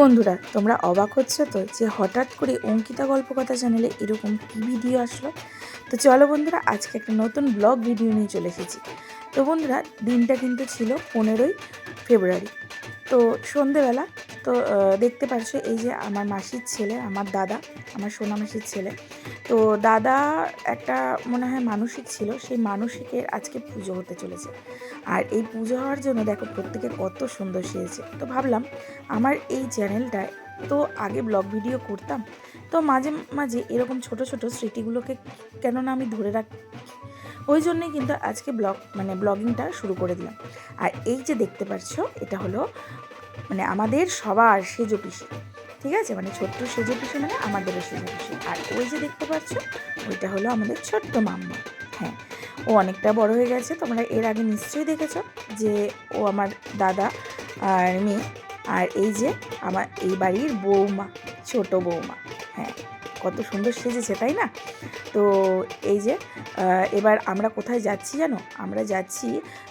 বন্ধুরা, তোমরা অবাক হচ্ছে তো যে হঠাৎ করে অঙ্কিতা গল্প কথা চ্যানেলে এরকম কী ভিডিও আসলো? তো চলো বন্ধুরা, আজকে একটা নতুন ব্লগ ভিডিও নিয়ে চলে এসেছি। তো বন্ধুরা, দিনটা কিন্তু ছিল পনেরোই ফেব্রুয়ারি। তো সন্ধেবেলা তো দেখতে পারছ এই যে আমার মাসির ছেলে, আমার দাদা, আমার সোনা মাসির ছেলে। তো দাদা একটা মনে হয় মানসিক ছিল, সেই মানসিকের আজকে পুজো হতে চলেছে। আর এই পুজো হওয়ার জন্য দেখো প্রত্যেকে কত সুন্দর সেজেছে। তো ভাবলাম আমার এই চ্যানেলটায় তো আগে ব্লগ ভিডিও করতাম, তো মাঝে মাঝে এরকম ছোট ছোট স্মৃতিগুলোকে কেননা আমি ধরে রাখ ওই জন্যই কিন্তু আজকে ব্লগ মানে ব্লগিংটা শুরু করে দিলাম। আর এই যে দেখতে পাচ্ছ, এটা হলো মানে আমাদের সবার সেজো পিসি, ঠিক আছে? মানে ছোট্ট সেজো পিসি মানে আমাদেরও সেজো পিসি। আর ওই যে দেখতে পাচ্ছ, ওইটা হলো আমাদের ছোট্ট মাম্মা হ্যাঁ? ও অনেকটা বড় হয়ে গেছে, তোমরা এর আগে নিশ্চয়ই দেখেছ যে ও আমার দাদা আর মেয়ে, আর এই যে আমার, এই বাড়ির বৌমা, ছোট বৌমা হ্যাঁ? কত সুন্দর সেজেছে, তাই না? তো এই যে এবার আমরা কোথায় যাচ্ছি জানো? আমরা যাচ্ছি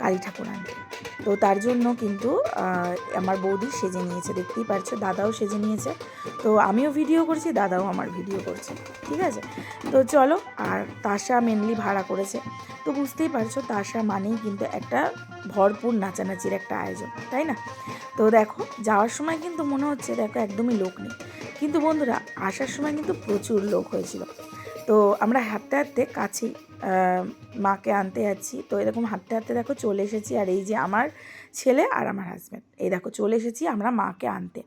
কালী ঠাকুর আনতে। তো তার জন্য কিন্তু আমার বৌদি সেজে নিয়েছে, দেখতেই পারছ? দাদাও সেজে নিয়েছে। তো আমিও ভিডিও করছি, দাদাও আমার ভিডিও করছে, ঠিক আছে? তো চলো, আর তাসা মেনলি ভাড়া করেছে। তো বুঝতেই পারছ, তাসা মানেই কিন্তু একটা ভরপুর নাচানাচির একটা আয়োজন, তাই না? তো দেখো, যাওয়ার সময় কিন্তু মনে হচ্ছে, দেখো, একদমই লোক নেই। কিন্তু বন্ধুরা, আসার সময় কিন্তু প্রচুর লোক হয়েছিল। তো আমরা হাঁটতে হাঁটতে আহ, মাকে আনতে যাচ্ছি। তো এরকম হাঁটতে হাঁটতে দেখো চলে এসেছি আর এই যে আমার ছেলে আর আমার হাজব্যান্ড এই দেখো চলে এসেছি আমরা মাকে আনতে।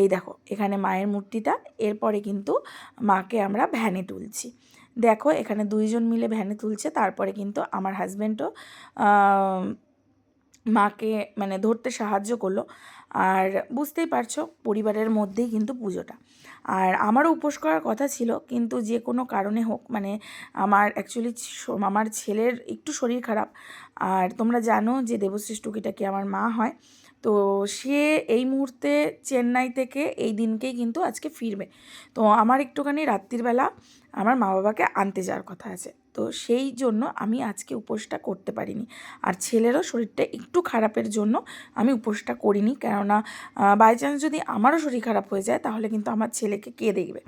এই দেখো এখানে মায়ের মূর্তিটা এরপরে কিন্তু মাকে আমরা ভ্যানে তুলছি। দেখো এখানে দুইজন মিলে ভ্যানে তুলছে তারপরে কিন্তু আমার হাজব্যান্ডও মাকে মানে ধরতে সাহায্য করল। আর বুঝতেই পারছ, পরিবারের মধ্যেই কিন্তু পুজোটা। আর আমারও উপোস করার কথা ছিল, কিন্তু যে কোনো কারণে হোক মানে আমার অ্যাকচুয়ালি আমার ছেলের একটু শরীর খারাপ। আর তোমরা জানো যে দেবশ্রী টুকিটাকি আমার মা হয় তো সে এই মুহূর্তে চেন্নাই থেকে এই দিনকেই কিন্তু আজকে ফিরবে। তো আমার একটুখানি রাত্রিবেলা আমার মা বাবাকে আনতে যাওয়ার কথা আছে। তো সেই জন্য আমি আজকে উপোসটা করতে পারিনি। আর ছেলেরও শরীরটা একটু খারাপের জন্য আমি উপোসটা করিনি। কেননা বাই চান্স যদি আমারও শরীর খারাপ হয়ে যায়, তাহলে কিন্তু আমার ছেলেকে কে দেখবে?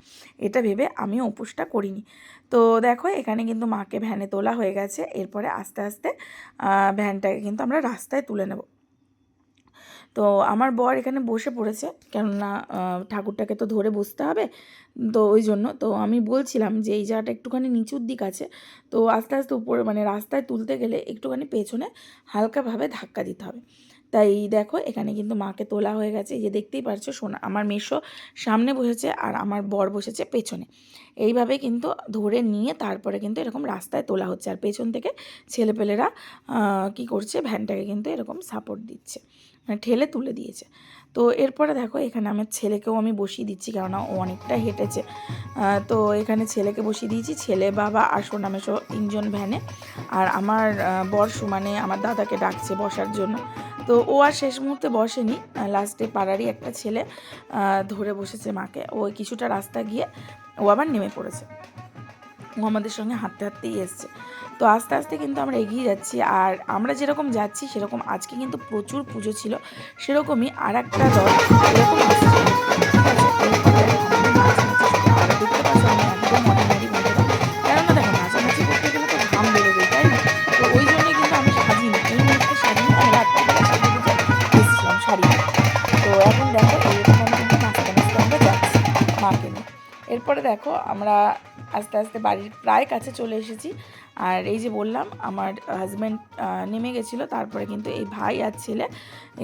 এটা ভেবে আমিও উপোসটা করিনি। তো দেখো, এখানে কিন্তু মাকে ভ্যানে তোলা হয়ে গেছে। এরপরে আস্তে আস্তে ভ্যানটাকে কিন্তু আমরা রাস্তায় তুলে নেব। তো আমার বর এখানে বসে পড়েছে, কেননা ঠাকুরটাকে তো ধরে বসতে হবে, তো ওই জন্য। তো আমি বলছিলাম যে, এই জায়গাটা একটুখানি নিচুর দিক আছে, তো আস্তে আস্তে উপরে মানে রাস্তায় তুলতে গেলে একটুখানি পেছনে হালকাভাবে ধাক্কা দিতে হবে। তাই দেখো, এখানে কিন্তু মাকে তোলা হয়ে গেছে। যে দেখতেই পারছ, সোনা, আমার মেশো সামনে বসেছে আর আমার বর বসেছে পেছনে। এইভাবে কিন্তু ধরে নিয়ে তারপরে কিন্তু এরকম রাস্তায় তোলা হচ্ছে। আর পেছন থেকে ছেলেপেলেরা কি করছে, ভ্যানটাকে কিন্তু এরকম সাপোর্ট দিচ্ছে। মানে ঠেলে তুলে দিয়েছে। তো এরপরে দেখো এখানে আমার ছেলেকেও আমি বসিয়ে দিচ্ছি কেননা ও অনেকটা হেঁটেছে। তো এখানে ছেলেকে বসিয়ে দিয়েছি। ছেলে বাবা আর সোনামেশো তিনজন ভ্যানে। আর আমার আহ, বর সুমানে আমার দাদাকে ডাকছে বসার জন্য। তো ও আর শেষ মুহূর্তে বসেনি। লাস্টে পাড়ারই একটা ছেলে ধরে বসেছে মাকে। ও কিছুটা রাস্তা গিয়ে ও আবার নেমে পড়েছে। ও আমাদের সঙ্গে হাঁটতে হাঁটতেই এসছে। তো আস্তে আস্তে কিন্তু আমরা এগিয়ে যাচ্ছি। আর আমরা যেরকম যাচ্ছি, সেরকম আজকে কিন্তু প্রচুর পুজো ছিল। সেরকমই আর একটা দল এরকম? এরপরে দেখো, আমরা আস্তে আস্তে বাড়ির প্রায় কাছে চলে এসেছি। আর এই যে বললাম, আমার হাজব্যান্ড নেমে গেছিল, তারপরে কিন্তু এই ভাই আর ছেলে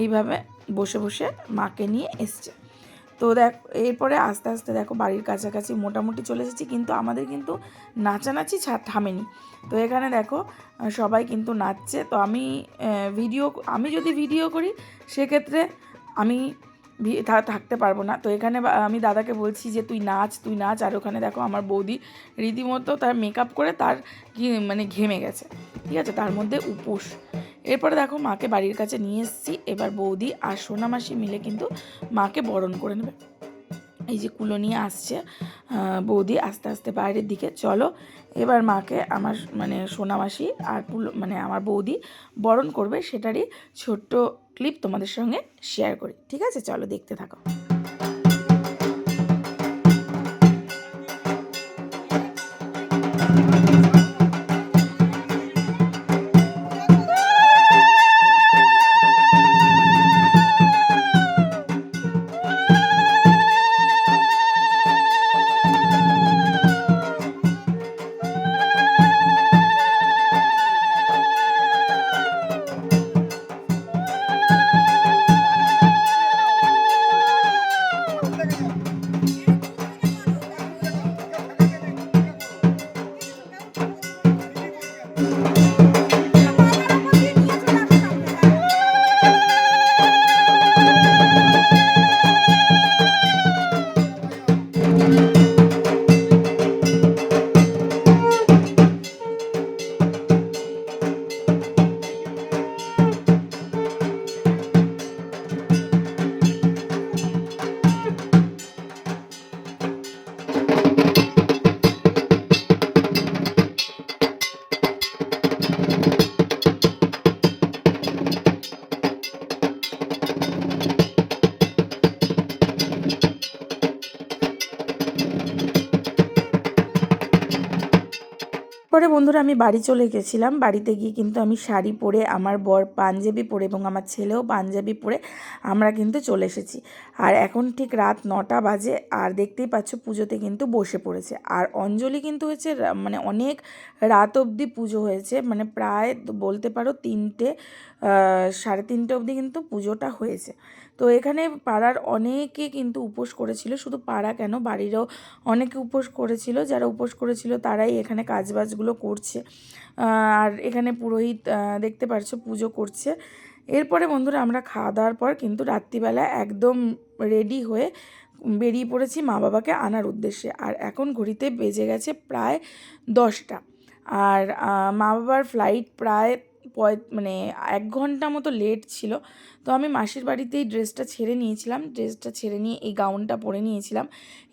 এইভাবে বসে বসে মাকে নিয়ে এসছে। তো দেখ, এরপরে আস্তে আস্তে দেখো বাড়ির কাছাকাছি মোটামুটি চলে এসেছি, কিন্তু আমাদের কিন্তু নাচানাচি থামেনি। তো এখানে দেখো সবাই কিন্তু নাচছে। তো আমি ভিডিও আমি যদি ভিডিও করি, সেক্ষেত্রে আমি থাকতে পারব না। তো এখানে আমি দাদাকে বলছি যে, তুই নাচ তুই নাচ, আর ওখানে দেখো আমার বৌদি রীতিমতো তার মেকআপ করে তার মানে ঘেমে গেছে, ঠিক আছে? তার মধ্যে উপোস। এরপরে দেখো মাকে বাড়ির কাছে নিয়ে এসেছি। এবার বৌদি আর সোনা মাসি মিলে কিন্তু মাকে বরণ করে নেবে। এই যে কুলো নিয়ে আসছে বৌদি আস্তে আস্তে বাইরের দিকে। চলো, এবার মাকে আমার মানে সোনামাসি আর পুলো মানে আমার বৌদি বরণ করবে। সেটারই ছোট্ট ক্লিপ তোমাদের সঙ্গে শেয়ার করি ঠিক আছে? চলো দেখতে থাকো। বন্ধুরা, আমি বাড়ি চলে গেছিলাম। বাড়িতে গিয়ে কিন্তু আমি শাড়ি পরে, আমার বর পাঞ্জাবি পরে এবং আমার ছেলেও পাঞ্জাবি পরে আমরা কিন্তু চলে এসেছি। আর এখন ঠিক রাত নটা বাজে আর দেখতেই পাচ্ছ পুজোতে কিন্তু বসে পড়েছে। আর অঞ্জলি কিন্তু হয়েছে মানে অনেক রাত অবধি পুজো হয়েছে। মানে প্রায় বলতে পারো তিনটে সাড়ে তিনটে অবধি কিন্তু পুজোটা হয়েছে। তো এখানে পাড়ার অনেকে কিন্তু উপোস করেছিল। শুধু পাড়া কেন? বাড়িরও অনেকে উপোস করেছিল। যারা উপোস করেছিল তারাই এখানে কাজবাজগুলো করছে। আর এখানে পুরোহিত দেখতে পারছ, পুজো করছে। এরপরে বন্ধুরা আমরা খাওয়া দাওয়ার পর কিন্তু রাত্রিবেলা একদম রেডি হয়ে বেরিয়ে পড়েছি মা বাবাকে আনার উদ্দেশ্যে। আর এখন ঘড়িতে বেজে গেছে প্রায় দশটা। আর মা বাবার ফ্লাইট প্রায় পয় মানে এক ঘণ্টা মতো লেট ছিল। তো আমি মাসির বাড়িতেই ড্রেসটা ছেড়ে নিয়েছিলাম। ড্রেসটা ছেড়ে নিয়ে এই গাউনটা পরে নিয়েছিলাম।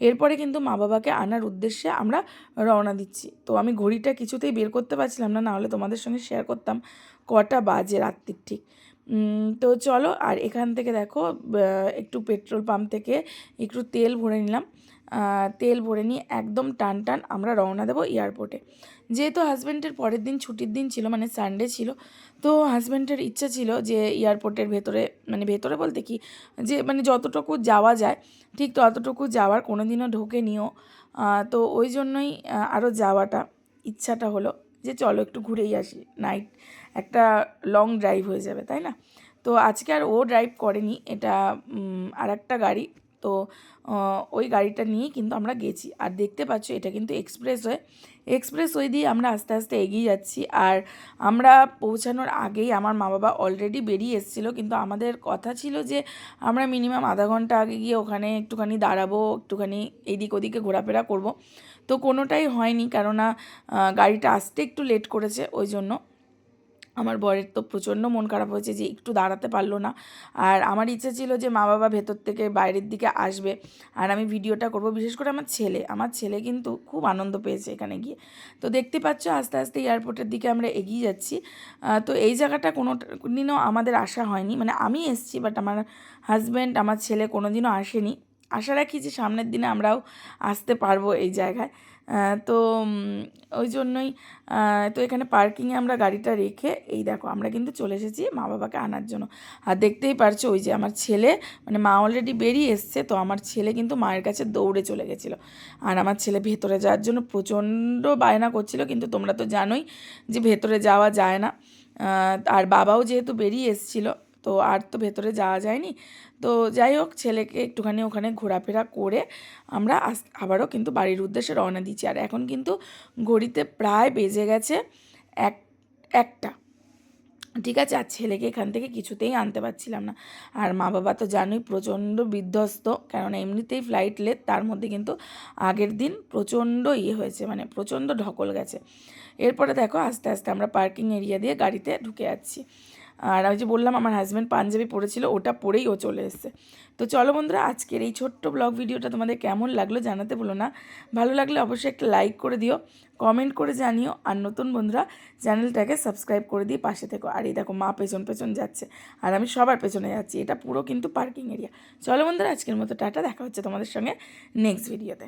এরপরে কিন্তু মা বাবাকে আনার উদ্দেশ্যে আমরা রওনা দিচ্ছি। তো আমি ঘড়িটা কিছুতেই বের করতে পারছিলাম না, নাহলে তোমাদের সঙ্গে শেয়ার করতাম কটা বাজে রাত্রির ঠিক। তো চলো, আর এখান থেকে দেখো একটু পেট্রোল পাম্প থেকে একটু তেল ভরে নিলাম। তেল ভরে নিয়ে একদম টান টান আমরা রওনা দেবো এয়ারপোর্টে। যেহেতু হাজব্যান্ডের পরের দিন ছুটির দিন ছিল মানে সানডে ছিল, তো হাজব্যান্ডের ইচ্ছা ছিল যে এয়ারপোর্টের ভেতরে মানে ভেতরে বলতে কি, যে মানে যতটুকু যাওয়া যায়, ঠিক ততটুকু যাওয়ার কোনো দিনও ঢোকে নিও। তো ওই জন্যই আরও যাওয়াটা ইচ্ছাটা হলো যে চলো একটু ঘুরেই আসি। নাইট একটা লং ড্রাইভ হয়ে যাবে, তাই না? তো আজকে আর ও ড্রাইভ করেনি, এটা আর একটা গাড়ি তো ওই গাড়িটা নিয়েই কিন্তু আমরা গেছি। আর দেখতে পাচ্ছ, এটা কিন্তু এক্সপ্রেস ওয়ে এক্সপ্রেস ওয়ে দিয়ে আমরা আস্তে আস্তে এগিয়ে যাচ্ছি। আর আমরা পৌঁছানোর আগেই আমার মা বাবা অলরেডি বেরিয়ে এসেছিল। কিন্তু আমাদের কথা ছিল যে, আমরা মিনিমাম আধা ঘণ্টা আগে গিয়ে ওখানে একটুখানি দাঁড়াবো, একটুখানি এদিক ওদিকে ঘোরাফেরা করব। তো কোনোটাই হয়নি, কেননা গাড়িটা আসতে একটু লেট করেছে, ওই জন্য। আমার বরের তো প্রচণ্ড মন খারাপ হয়েছে যে একটু দাঁড়াতে পারল না। আর আমার ইচ্ছে ছিল যে মা বাবা ভেতর থেকে বাইরের দিকে আসবে আর আমি ভিডিওটা করব, বিশেষ করে আমার ছেলে। আমার ছেলে কিন্তু খুব আনন্দ পেয়েছে এখানে গিয়ে। তো দেখতে পাচ্ছ আস্তে আস্তে এয়ারপোর্টের দিকে আমরা এগিয়ে যাচ্ছি। তো এই জায়গাটা কোনো দিনও আমাদের আসা হয়নি। মানে আমি এসেছি বাট আমার হাজব্যান্ড আমার ছেলে কোনো দিনও আসেনি। আশা রাখি যে সামনের দিনে আমরাও আসতে পারব এই জায়গায়। তো ওই জন্যই তো এখানে পার্কিংয়ে আমরা গাড়িটা রেখে, এই দেখো, আমরা কিন্তু চলে এসেছি মা বাবাকে আনার জন্য। আর দেখতেই পারছ, ওই যে আমার ছেলে মানে মা অলরেডি বেরিয়ে এসছে, তো আমার ছেলে কিন্তু মায়ের কাছে দৌড়ে চলে গেছিল। আর আমার ছেলে ভেতরে যাওয়ার জন্য প্রচণ্ড বায়না করছিল, কিন্তু তোমরা তো জানোই যে ভেতরে যাওয়া যায় না। আর বাবাও যেহেতু বেরিয়ে এসেছিল তো আর তো ভেতরে যাওয়া যায়নি। তো যাই হোক, ছেলেকে একটুখানি ওখানে ঘোরাফেরা করে আমরা আবারও কিন্তু বাড়ির উদ্দেশ্যে রওনা দিচ্ছি। আর এখন কিন্তু ঘড়িতে প্রায় বেজে গেছে এক, একটা। ঠিক আছে, আর ছেলেকে এখান থেকে কিছুতেই আনতে পারছিলাম না। আর মা বাবা তো জানোই প্রচণ্ড বিধ্বস্ত, কেননা এমনিতেই ফ্লাইট লেট তার মধ্যে কিন্তু আগের দিন প্রচণ্ড ইয়ে হয়েছে মানে প্রচণ্ড ঢকল গেছে। এরপরে দেখো, আস্তে আস্তে আমরা পার্কিং এরিয়া দিয়ে গাড়িতে ঢুকে যাচ্ছি। আর আমি যে বললাম আমার হাজব্যান্ড পাঞ্জাবি পরেছিল, ওটা পরেই ও চলে এসছে। তো চলো বন্ধুরা, আজকের এই ছোট্ট ব্লগ ভিডিওটা তোমাদের কেমন লাগল জানাতে বলো না। ভালো লাগলে অবশ্যই একটা লাইক করে দিও কমেন্ট করে জানিও, আর নতুন বন্ধুরা, চ্যানেলটাকে সাবস্ক্রাইব করে দিয়ে পাশে থেকো। আর এই দেখো, মা পেছন পেছন যাচ্ছে, আর আমি সবার পেছনে যাচ্ছি, এটা পুরো কিন্তু পার্কিং এরিয়া চলো বন্ধুরা, আজকের মতো টাটা, দেখা হচ্ছে তোমাদের সঙ্গে নেক্সট ভিডিওতে